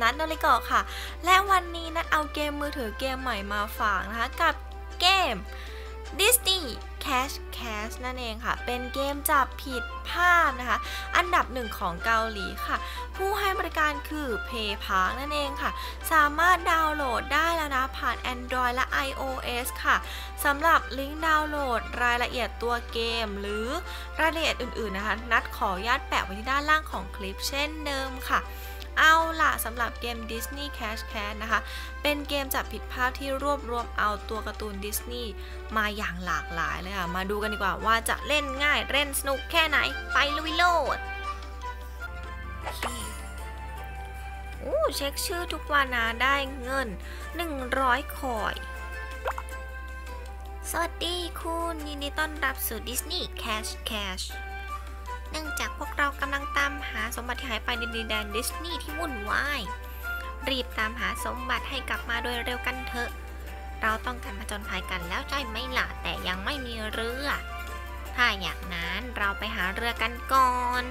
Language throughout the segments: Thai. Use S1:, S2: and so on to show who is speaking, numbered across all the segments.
S1: นัทนริกอค่ะ และวันนี้นัทเอาเกมมือถือเกมใหม่มาฝากนะคะ กับเกม Disney Cash Cash นั่นเองค่ะ เป็นเกมจับผิดภาพนะคะ อันดับหนึ่งของเกาหลีค่ะ ผู้ให้บริการคือ PayPal นั่นเองค่ะ สามารถดาวน์โหลดได้แล้วนะ ผ่าน Android และ iOS ค่ะสำหรับลิงก์ดาวน์โหลดรายละเอียดตัวเกม หรือรายละเอียดอื่นๆนะคะ นัดขออนุญาตแปะไว้ที่ด้านล่างของคลิปเช่นเดิมค่ะ เอาล่ะสำหรับเกม Disney Cash Cat นะคะ เป็นเกมจับผิดภาพที่รวบรวมเอาตัวการ์ตูนดิสนีย์มาอย่างหลากหลายเลยค่ะมาดูกันดีกว่าว่าจะเล่นง่ายเล่นสนุกแค่ไหน ไปลุยโลดโอ้เช็คชื่อทุกวันนะได้เงิน 100 คอย สวัสดีคุณยินดีต้อนรับสู่ Disney Cash Cash นื่องจากพวกเรากำลังตามหาสมบัติที่หายไปในดินแดนดิสนีย์ที่วุ่นวาย รีบตามหาสมบัติให้กลับมาโดยเร็วกันเถอะ เราต้องการมาจนภัยกันแล้วใช่ไหมล่ะ แต่ยังไม่มีเรือ ถ้าอย่างนั้นเราไปหาเรือกันก่อน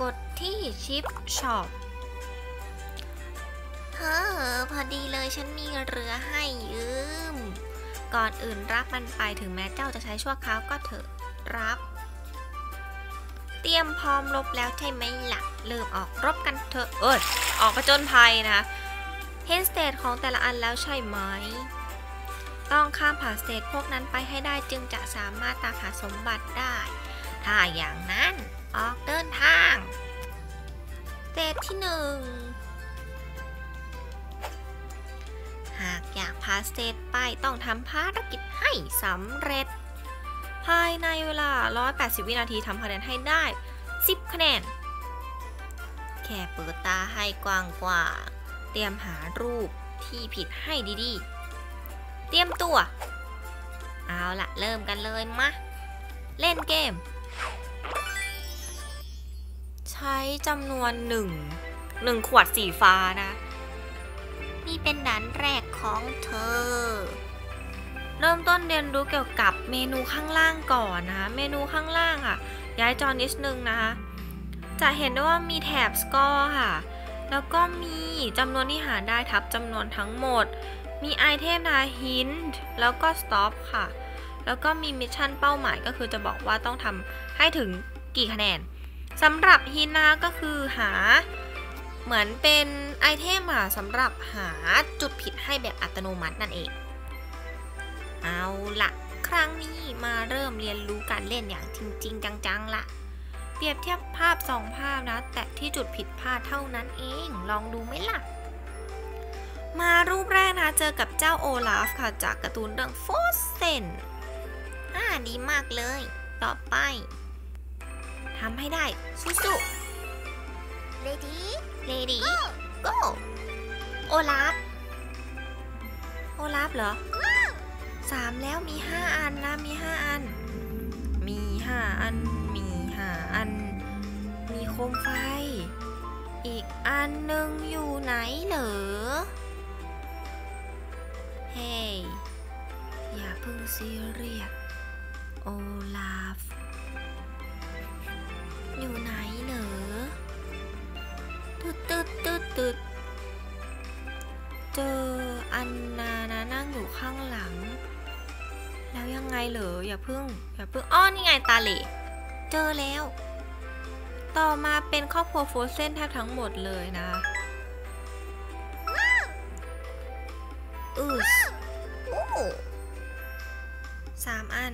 S1: กดที่ชิปช็อปเฮ้อพอดีเลยฉันมีเรือให้ยืม ก่อนอื่นรับมันไปถึงแม้เจ้าจะใช้ชั่วคราวก็เถอะรับ เตรียมพร้อมรบแล้วใช่ไหมล่ะ เริ่มออกรบกันเถอะเอ้ยออกประจนภัยนะเห็นสเตทของแต่ละอันแล้วใช่ไหม ต้องข้ามผ่านสเตทพวกนั้นไปให้ได้จึงจะสามารถตามหาสมบัติได้ ถ้าอย่างนั้นออกเดินทางสเตทที่หนึ่งหากอยากพาสเตทไปต้องทำภารกิจให้สำเร็จ ภายในเวลา 180 วินาทีทำคะแนนให้ได้ 10 คะแนน แค่เปิดตาให้กว้างกว่า เตรียมหารูปที่ผิดให้ดีๆ เตรียมตัว เอาละเริ่มกันเลยมาเล่นเกม ใช้จำนวนหนึ่งหนึ่งขวดสีฟ้านะ นี่เป็นด่านแรกของเธอ เริ่มต้นเรียนรู้เกี่ยวกับเมนูข้างล่างก่อนนะคะเมนูข้างล่างค่ะ ย้ายจอนิดนึงนะคะจะเห็นได้ว่ามีแถบสกอร์ค่ะ แล้วก็มีจำนวนที่หาได้ทับจำนวนทั้งหมด มีไอเทมนะคะฮินแล้วก็สต็อปค่ะ แล้วก็มีมิชชั่นเป้าหมายก็คือจะบอกว่าต้องทำให้ถึงกี่คะแนนสำหรับฮินนะคะก็คือหาเหมือนเป็นไอเทมค่ะสำหรับหาจุดผิดให้แบบอัตโนมัตินั่นเอง เอาละครั้งนี้มาเริ่มเรียนรู้การเล่นอย่างจริง ๆ จังๆละเปรียบเทียบภาพสองภาพนะ แต่ที่จุดผิดพลาดเท่านั้นเอง ลองดูไหมล่ะ มารูปแรกนะเจอกับเจ้าโอลาฟค่ะ จากการ์ตูนเรื่องโฟเซนอ่าดีมากเลย ต่อไปทำให้ได้สู้ๆ Ready Ready Go โอลาฟ โอลาฟเหรอ สามแล้วมีห้าอันนะมีห้าอัน มีห้าอัน มีห้าอัน มีโคมไฟ อีกอันหนึ่งอยู่ไหนเหรอ เฮ้ยอย่าเพิ่งซีเรียสโอลาฟ อยู่ไหนเหรอตึดตึดตึดตึดเจออันนานะนั่งอยู่ข้างหลัง ยังไงเหรออย่าเพิ่งอย่าเพิ่งอ้อนี่ไงตาเหล่เจอแล้ว ต่อมาเป็นครอบครัวโฟเซนแทบทั้งหมดเลยนะอือโอ้สามอัน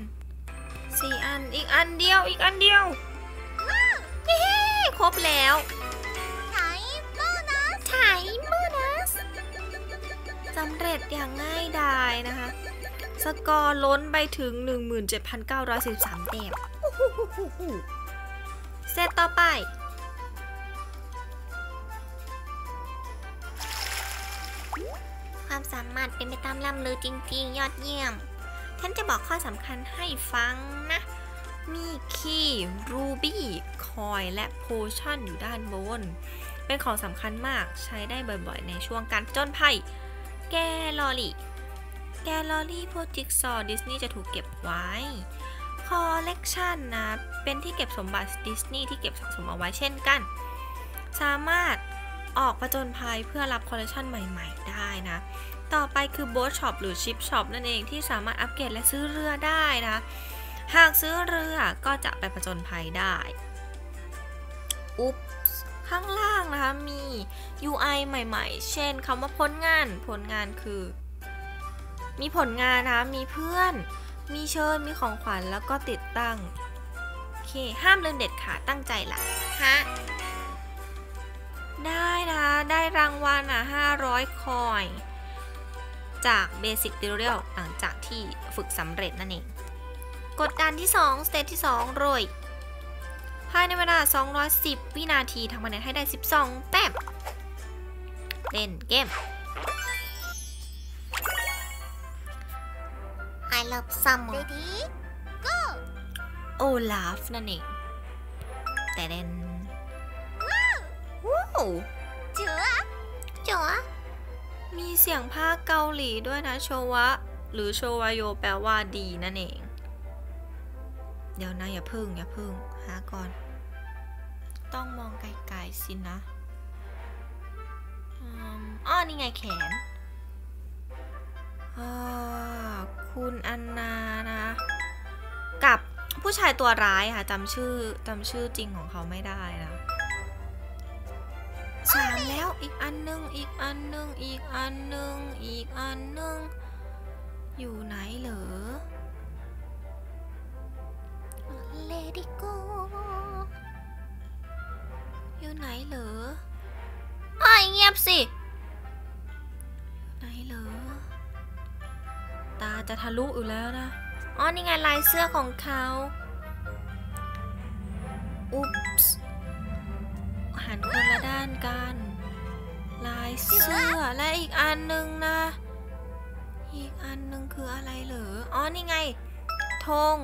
S1: สี่อันอีกอันเดียวอีกอันเดียวเย้ครบแล้วไถโบนัสไถโบนัสสำเร็จอย่างง่ายดายนะคะ สกอร์ล้นไปถึง 17,913แต้มเซตต่อไป ความสามารถเป็นไปตามลำลือจริง ๆ ยอดเยี่ยมฉันจะบอกข้อสำคัญให้ฟังนะ มีคีย์รูบี้คอยและโพชั่นอยู่ด้านบน เป็นของสำคัญมากใช้ได้บ่อยๆ ในช่วงการจนภัย แกลอรี่ แกลลอรี่พวกจิ๊กซอว์ดิสนีย์จะถูกเก็บไว้คอลเลกชันนะ เป็นที่เก็บสมบัติดิสนีย์ที่เก็บสะสมเอาไว้เช่นกัน สามารถออกประจนภัยเพื่อรับคอลเลคชันใหม่ๆ ได้นะ ต่อไปคือโบ๊ทช็อปหรือชิปช็อปนั่นเองที่สามารถอัปเกรดและซื้อเรือได้นะ หากซื้อเรือก็จะไปผจญภัยได้อุ๊บข้างล่างนะคะมี UI ใหม่ๆ เช่นคำว่าผลงาน ผลงานคือ มีผลงานนะมีเพื่อน มีเชิญ มีของขวัญแล้วก็ติดตั้ง โอเค ห้ามลืมเด็ดขาดตั้งใจละฮะ ได้นะ ได้รางวัลอะ500 คอย จาก Basic Tutorial หลังจากที่ฝึกสำเร็จนั่นเอง กดดันที่ 2 สเตจที่ 2 โรย ภายในเวลา 210 วินาทีทำคะแนนให้ได้ 12 แต้มเล่นเกม
S2: love summer. Ready?
S1: โอลาฟนั่นเอง แต่เดนว้าว
S2: จ๋อจ๋อ
S1: มีเสียงภาคเกาหลีด้วยนะโชวะ หรือโชวาโยแปลว่าดีนั่นเอง เดี๋ยวนะอย่าพึ่งอย่าพึ่งหาก่อน ต้องมองไกลๆสินะอืมอ้อนี่ไงแขนอ่า คุณอันนานะ กับผู้ชายตัวร้ายค่ะจำชื่อจำชื่อจริงของเขาไม่ได้นะสามแล้วอีกอันหนึงอีกอันหนึงอีกอันหนึงอีกอันหนึงอยู่ไหนเหรอ
S2: Let it go.
S1: อยู่ไหนเหรออ้ายเงียบสิ ไหนเหรอาจะทะลุอยู่แล้วนะ อ๋อ นี่ไงลายเสื้อของเขา อุ๊ปส์หันคนละด้านกัน ลายเสื้อและอีกอันหนึ่งนะ อีกอันหนึ่งคืออะไรเหรอ อ๋อ นี่ไง ธง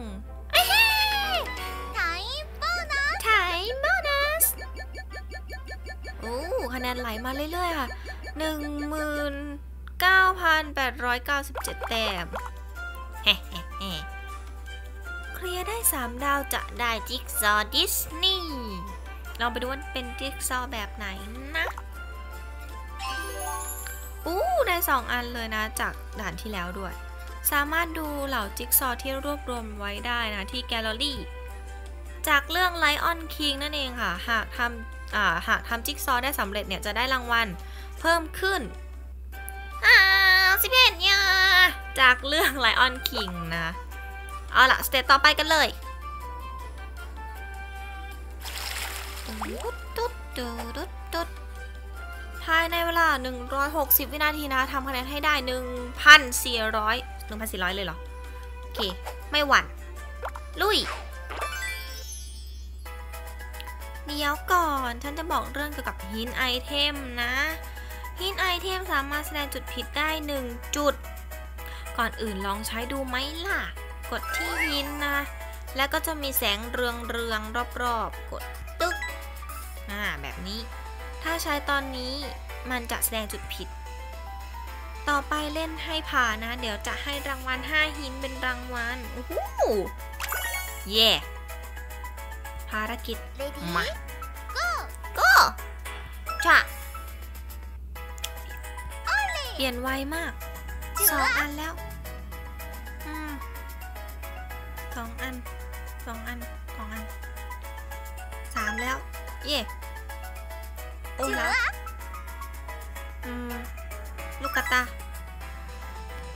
S2: ไถ
S1: โบนัสไถโบนัสโอ้คะแนนไหลมาเรื่อยๆค่ะหนึ่งหมื่น 9,897 แต้มเคลียร์ได้ 3 ดาวจะได้จิ๊กซอว์ดิสนีย์ลองไปดูว่าเป็นจิ๊กซอว์แบบไหนนะอู้ได้ 2 อันเลยนะจากด่านที่แล้วด้วย สามารถดูเหล่าจิ๊กซอว์ที่รวบรวมไว้ได้นะที่แกลเลอรี่ จากเรื่อง Lion King นั่นเองค่ะ หากทำหากทำจิ๊กซอว์ได้สำเร็จเนี่ยจะได้รางวัลเพิ่มขึ้น อ้าสิบเอ็ดเนี่ยจากเรื่อง Lion King นะ เอาล่ะ สเตจต่อไปกันเลยตุ๊ดตุ๊ดตุ๊ดตุ๊ดตุ๊ดภายในเวลา 160 วินาทีนะทำคะแนนให้ได้ 1,400 1,400 เลยเหรอ โอเค ไม่หวั่น ลุย เดี๋ยวก่อน ฉันจะบอกเรื่องเกี่ยวกับฮินไอเทมนะ ฮินไอเทมสามารถแสดงจุดผิดได้ 1 จุด ก่อนอื่นลองใช้ดูไหมล่ะ กดที่ฮินนะ แล้วก็จะมีแสงเรืองเรืองๆรอบๆ กดตึ๊กอ่าแบบนี้ ถ้าใช้ตอนนี้มันจะแสดงจุดผิด ต่อไปเล่นให้ผ่านนะ เดี๋ยวจะให้รางวัล 5 หินเป็นรางวัลโอ้โหเย่ภารกิจ
S2: Ready?
S1: มาก็จะเป ลี่ยนไวมากสองอันแล้วอืมสองอันสองอันสองอันสามแล้ว เย่โอ้แล้วอืมลูกกระตา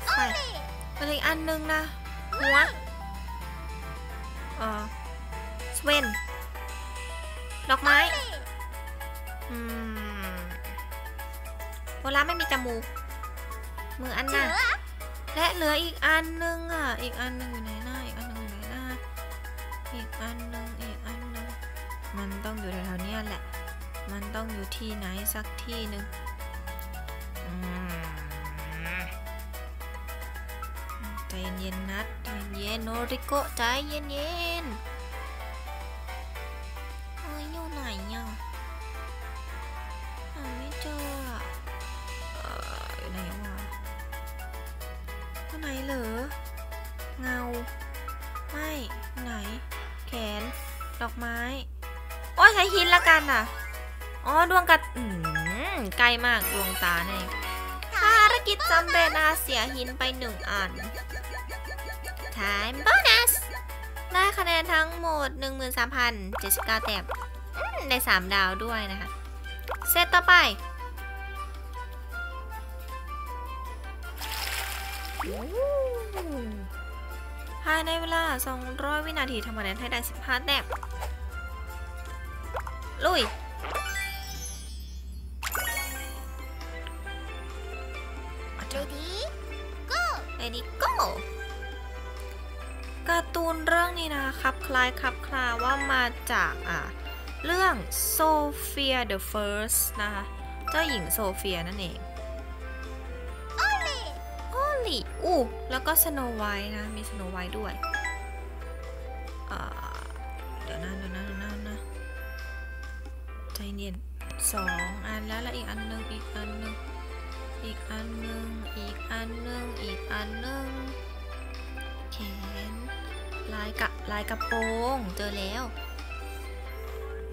S1: ไปอะไรอีกอันหนึงนะหัวเอ่อสเวนดอกไม้อืมโบราณไม่มีจมูก มืออันน่ะและเหลืออีกอันนึงอะ อีกอันนึงอยู่ไหนหน้าอีกอันนึงอยู่ไหนหน้าอีกอันนึงอีกอันนึงมันต้องอยู่แถวๆนี้แหละ มันต้องอยู่ที่ไหนสักที่หนึ่งใจเย็นๆนัดใจเย็นโนริโกะใจเย็นๆ กันอะ อ๋อดวงกระอืมใกล้มากดวงตานั่นเองภารกิจสำเร็จนะเสียหินไปหนึ่งอัน time bonus ได้คะแนนทั้งหมด 13,079แต้มอืมได้3ดาวด้วยนะคะเซตต่อไปภายในเวลา 200 วินาทีทำคะแนนให้ได้ 15 แต้ม ลุย
S2: ready go
S1: ready go การ์ตูนเรื่องนี้นะครับคล้ายครับคลาว่ามาจากอ่าเรื่องโซเฟียเดอะเฟิร์สนะคะเจ้าหญิงโซเฟียนั่นเอง
S2: โอลี่
S1: โอลี่อู้แล้วก็สโนไวท์นะ มีสโนไวท์ด้วย สองอันแล้วแล้วอีกอันหนึงอีกอันหนึงอีกอันหนึงอีกอันหนึงอีกอันหนึงแขนลายกะลายกระโปรงเจอแล้ว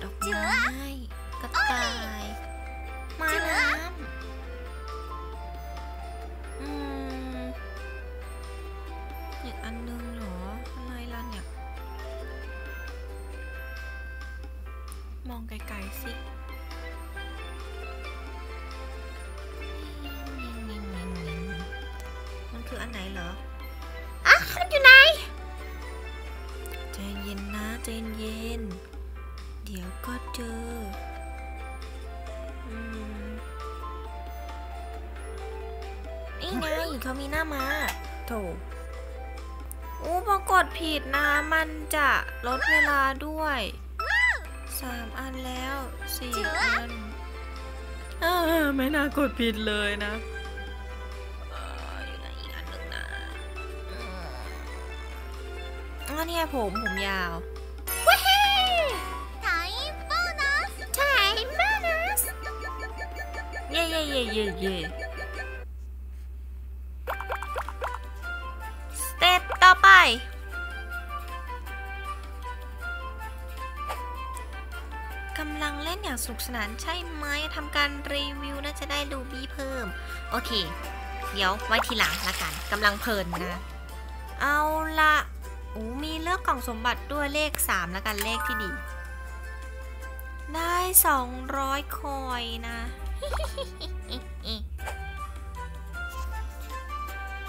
S1: ดอกไม้กระต่ายมาน้ำอืมอีกอันนึงเหรออะไรล่ะเนี่ย มองไกลๆสิ ออันไหนเหรออะมันอยู่ไหนใจเย็นนะใจเย็น เดี๋ยวก็เจออืมนี่ไงเขามีหน้ามาโถอู้พอกดผิดนะ มันจะลดเวลาด้วยสามอันแล้วสี่อันเออไม่น่ากดผิดเลยนะ อ๋อเนี่ยผมผมยาวเย่เย่เย่เย่เย่สเตต่อไป กำลังเล่นอย่างสุขสนานใช่ไหมทำการรีวิวน่าจะได้รูบี้เพิ่ม โอเค เดี๋ยวไว้ทีหลังละกันกำลังเพลินนะ เอาละ โอ้มีเลือกกล่องสมบัติด้วยเลข 3 แล้วกันเลขที่ดี ได้ 200 คอยนะ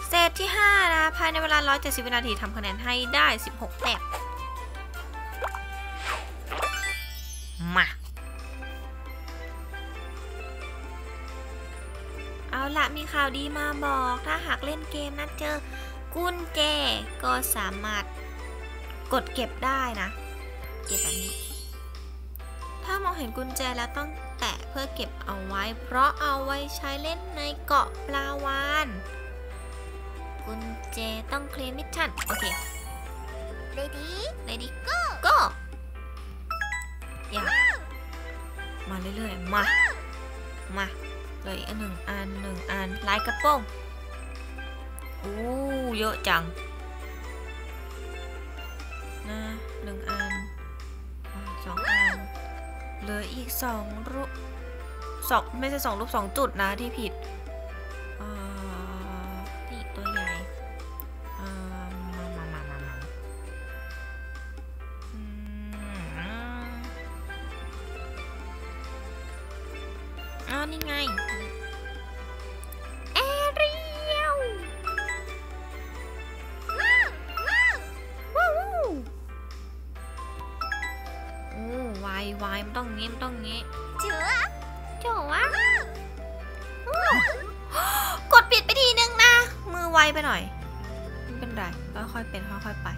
S1: เซตที่ 5 นะ ภายในเวลา 170 วินาทีทำคะแนนให้ได้ 16แต้มมาเอาละมีข่าวดีมาบอกถ้าหากเล่นเกมนะเจอ กุญแจก็สามารถกดเก็บได้นะ เก็บแบบนี้ ถ้ามองเห็นกุญแจแล้วต้องแตะเพื่อเก็บเอาไว้ เพราะเอาไว้ใช้เล่นในเกาะปลาวานกุญแจต้องเคลียร์มิชั่น โอเค
S2: ready
S1: ready go go อย่ามาเรื่อยๆ มา มาเลยอันหนึ่งอันหนึ่งอันลายกระโปรง อ้เยอะจัง นะหนึ่งอันสองอันเหลืออีกสองรูปสองไม่ใช่สองรูปสองจุดนะที่ผิด ต้องงี้เจ๋อเจ๋อวะกดปิดไปทีนึงนะ มือไวไปหน่อยไม่เป็นไรค่อยเป็นค่อยๆไป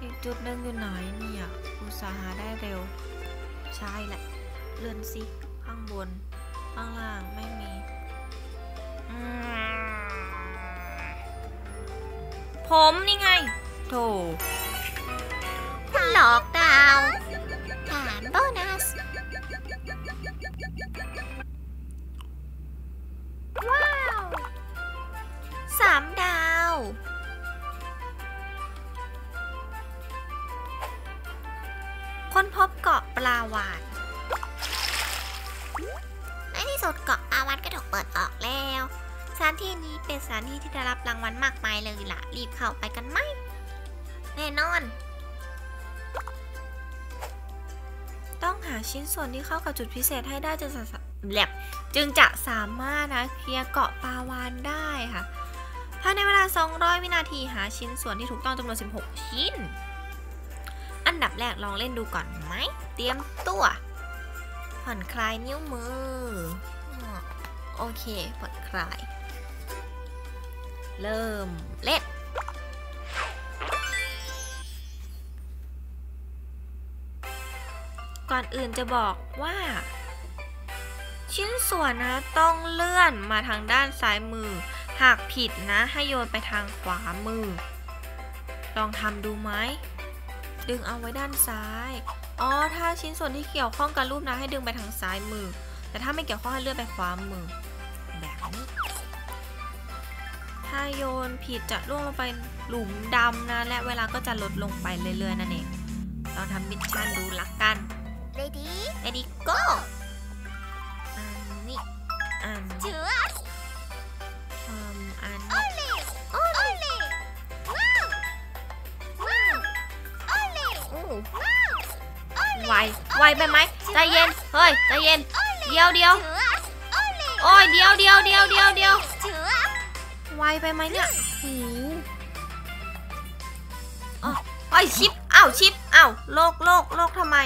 S1: อีกจุดหนึ่งอยู่ไหนเนี่ยอุตสาหาได้เร็ว ใช่แหละ เลื่อนสิ ข้างบน ข้างล่างไม่มีผมนี่ไง โถ
S2: หลอก ว้าว
S1: สามดาว ค้นพบเกาะปลาวานไอที่สุดเกาะอาวันก็ถูกเปิดออกแล้วสถานที่นี้เป็นสถานที่ที่ได้รับรางวัลมากมายเลยล่ะ รีบเข้าไปกันไหม แน่นอน ชิ้นส่วนที่เข้ากับจุดพิเศษให้ได้จึงแลบจึงจะสามารถนะเคลียร์เกาะปาวานได้ค่ะภายในเวลา 200 วินาทีหาชิ้นส่วนที่ถูกต้องจำนวน 16 ชิ้น อันดับแรกลองเล่นดูก่อนไหม เตรียมตัว ผ่อนคลายนิ้วมือ โอเค ผ่อนคลาย เริ่มเล่น ก่อนอื่นจะบอกว่า ชิ้นส่วนนะต้องเลื่อนมาทางด้านซ้ายมือ หากผิดนะให้โยนไปทางขวามือ ลองทำดูไหมดึงเอาไว้ด้านซ้าย อ๋อ ถ้าชิ้นส่วนที่เกี่ยวข้องกับรูปนะให้ดึงไปทางซ้ายมือ แต่ถ้าไม่เกี่ยวข้องให้เลื่อนไปขวามือ แบบนี้ ถ้าโยนผิดจะล่วงลงไปหลุมดำนะ และเวลาก็จะลดลงไปเรื่อยๆนั่นเอง ลองทำมิชชั่นดูละกัน
S2: Ready?
S1: Ready, go! อันนี้อัน
S2: Just!
S1: อืมอัน
S2: Only! Only! Wow! Wow! Only!
S1: โอ้
S2: Wow!
S1: ไว ไวไปไหมใจเย็น เฮ้ย ใจเย็น เดียวเดียว Just! อยเดียวเดียวเดียวเดียวเดียวไวไปไหมเนี่ยหูอ๋อไอชิป อ้าว ชิป อ้าว โลกโลกโลกทำไม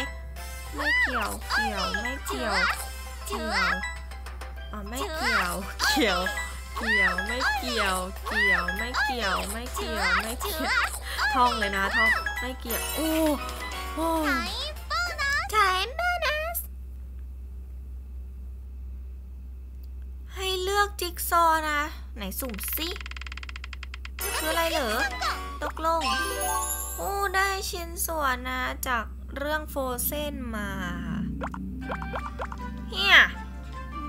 S1: ไม่เกี่ยว เกี่ยว ไม่เกี่ยว เกี่ยว อ๋อ ไม่เกี่ยว เกี่ยว เกี่ยว ไม่เกี่ยว เกี่ยว ไม่เกี่ยว ไม่เกี่ยว ไม่เกี่ยว ท่องเลยนะท่อง ไม่เกี่ยว โอ้โอ้ time bonus ให้เลือกจิ๊กซอนะ ไหนสุ่มสิคืออะไรเหรอตกลง โอ้ ได้ชิ้นส่วนนะจาก เรื่องโฟเซนมาเฮีย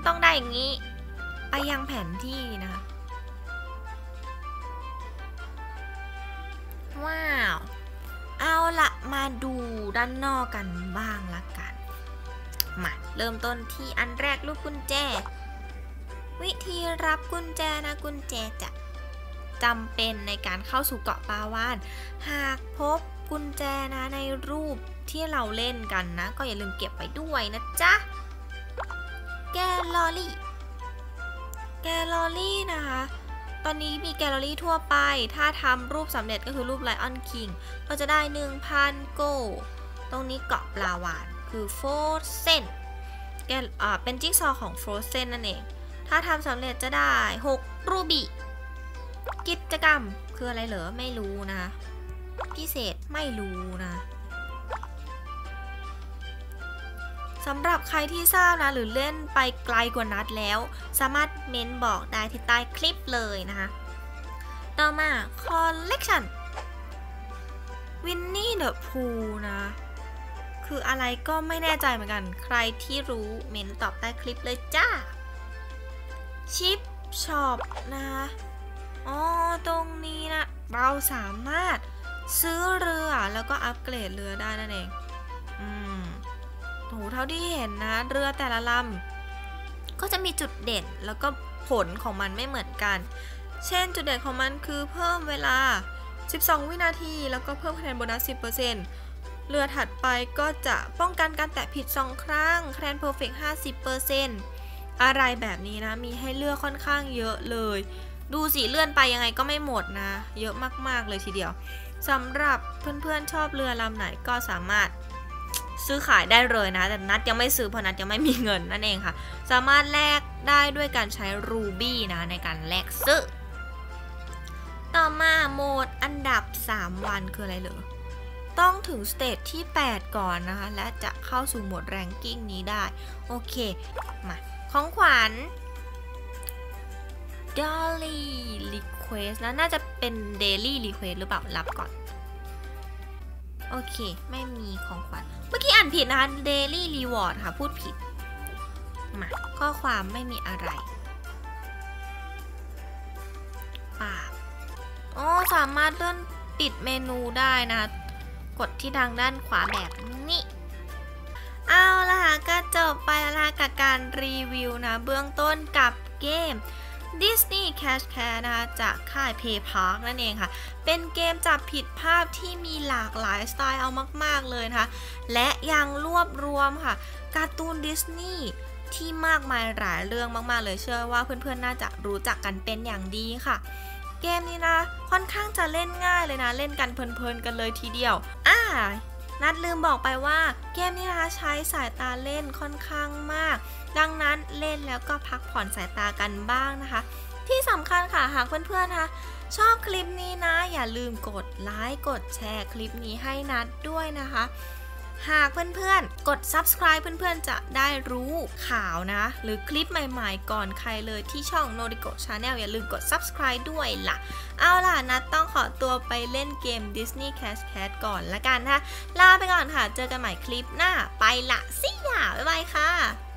S1: ต้องได้อย่างนี้ ไปยังแผนที่นะคะว้าว เอาละมาดูด้านนอกกันบ้างละกัน มาเริ่มต้นที่อันแรกลูกกุญแจ วิธีรับกุญแจนะกุญแจจะจำเป็นในการเข้าสู่เกาะปาวาน หากพบกุญแจนะในรูป ที่เราเล่นกันนะ ก็อย่าลืมเก็บไว้ด้วยนะจ๊ะ แกลลอรี่ แกลลอรี่นะคะ ตอนนี้มีแกลลอรี่ทั่วไป ถ้าทำรูปสำเร็จก็คือรูปไลออนคิงก็จะได้ 1,000 โก ตรงนี้เกาะปลาวานคือโฟเซนแกอ่าเป็นจิ๊กซอของโฟเซนนั่นเอง ถ้าทำสำเร็จจะได้ 6 รูบิ กิจกรรมคืออะไรเหรอไม่รู้นะ พิเศษไม่รู้นะ สำหรับใครที่ทราบนะหรือเล่นไปไกลกว่านัดแล้ว สามารถเม้นบอกได้ที่ใต้คลิปเลยนะคะ ต่อมา Collection Winnie the Pooh นะ คืออะไรก็ไม่แน่ใจเหมือนกัน ใครที่รู้เม้นตอบใต้คลิปเลยจ้า ชิปช็อปนะคะอ๋อ ตรงนี้นะ เราสามารถซื้อเรือแล้วก็อัปเกรดเรือได้นั่นเอง โหเท่าที่เห็นนะ เรือแต่ละลำก็จะมีจุดเด่นแล้วก็ผลของมันไม่เหมือนกัน เช่นจุดเด่นของมันคือเพิ่มเวลา 12 วินาทีแล้วก็เพิ่มคะแนนโบนัส 10%เรือถัดไปก็จะป้องกันการแตะผิด 2 ครั้งคะแนนเพอร์เฟกต์50%อะไรแบบนี้นะ มีให้เลือกค่อนข้างเยอะเลย ดูสิเลื่อนไปยังไงก็ไม่หมดนะ เยอะมากๆเลยทีเดียวสำหรับเพื่อนๆชอบเรือลำไหนก็สามารถ ซื้อขายได้เลยนะ แต่นัดยังไม่ซื้อเพราะนัดยังไม่มีเงินนั่นเองค่ะ สามารถแลกได้ด้วยการใช้รูบี้นะในการแลกซื้อ ต่อมาโหมดอันดับ 3 วันคืออะไรเหรอต้องถึงสเตจที่ 8 ก่อนนะคะ และจะเข้าสู่โหมดแรงกิ้งนี้ได้ โอเค มา ของขวัญ Daily Request นะ น่าจะเป็น Daily Request หรือเปล่า รับก่อน โอเค ไม่มีของขวัญ เมื่อกี้อ่านผิดนะคะ Daily Reward ค่ะ พูดผิด มา ข้อความไม่มีอะไร ปาบอ๋อสามารถเลื่อนปิดเมนูได้นะ กดที่ทางด้านขวาแบบนี้ เอาละค่ะ ก็จบไปแล้วละกับการรีวิวนะ เบื้องต้นกับเกม Disney Cash Care นะคะจากค่าย Play Park นั่นเองค่ะ เป็นเกมจับผิดภาพที่มีหลากหลายสไตล์เอามาก ๆ เลยนะคะ และยังรวบรวมค่ะ การ์ตูนดิสนีย์ที่มากมายหลายเรื่องมาก ๆ เลยเชื่อว่าเพื่อน ๆ น่าจะรู้จักกันเป็นอย่างดีค่ะเกมนี้นะค่อนข้างจะเล่นง่ายเลยนะ เล่นกันเพลินๆกันเลยทีเดียว อ่า นัดลืมบอกไปว่าเกมนี้นะคะใช้สายตาเล่นค่อนข้างมาก ดังนั้นเล่นแล้วก็พักผ่อนสายตากันบ้างนะคะ ที่สำคัญค่ะหากเพื่อนๆนะคะชอบคลิปนี้นะ อย่าลืมกดไลค์กดแชร์คลิปนี้ให้นัดด้วยนะคะ หากเพื่อนๆ กด subscribe เพื่อนๆ จะได้รู้ข่าวนะ หรือคลิปใหม่ๆ ก่อนใครเลยที่ช่อง n o r i k o Channel อย่าลืมกด subscribe ด้วยล่ะ เอาล่ะนัดต้องขอตัวไปเล่นเกม Disney Cash Cat ก่อนละกันนะคะลาไปก่อนค่ะ เจอกันใหม่คลิปหน้า ไปละสิอย่าบ๊ายบายค่ะ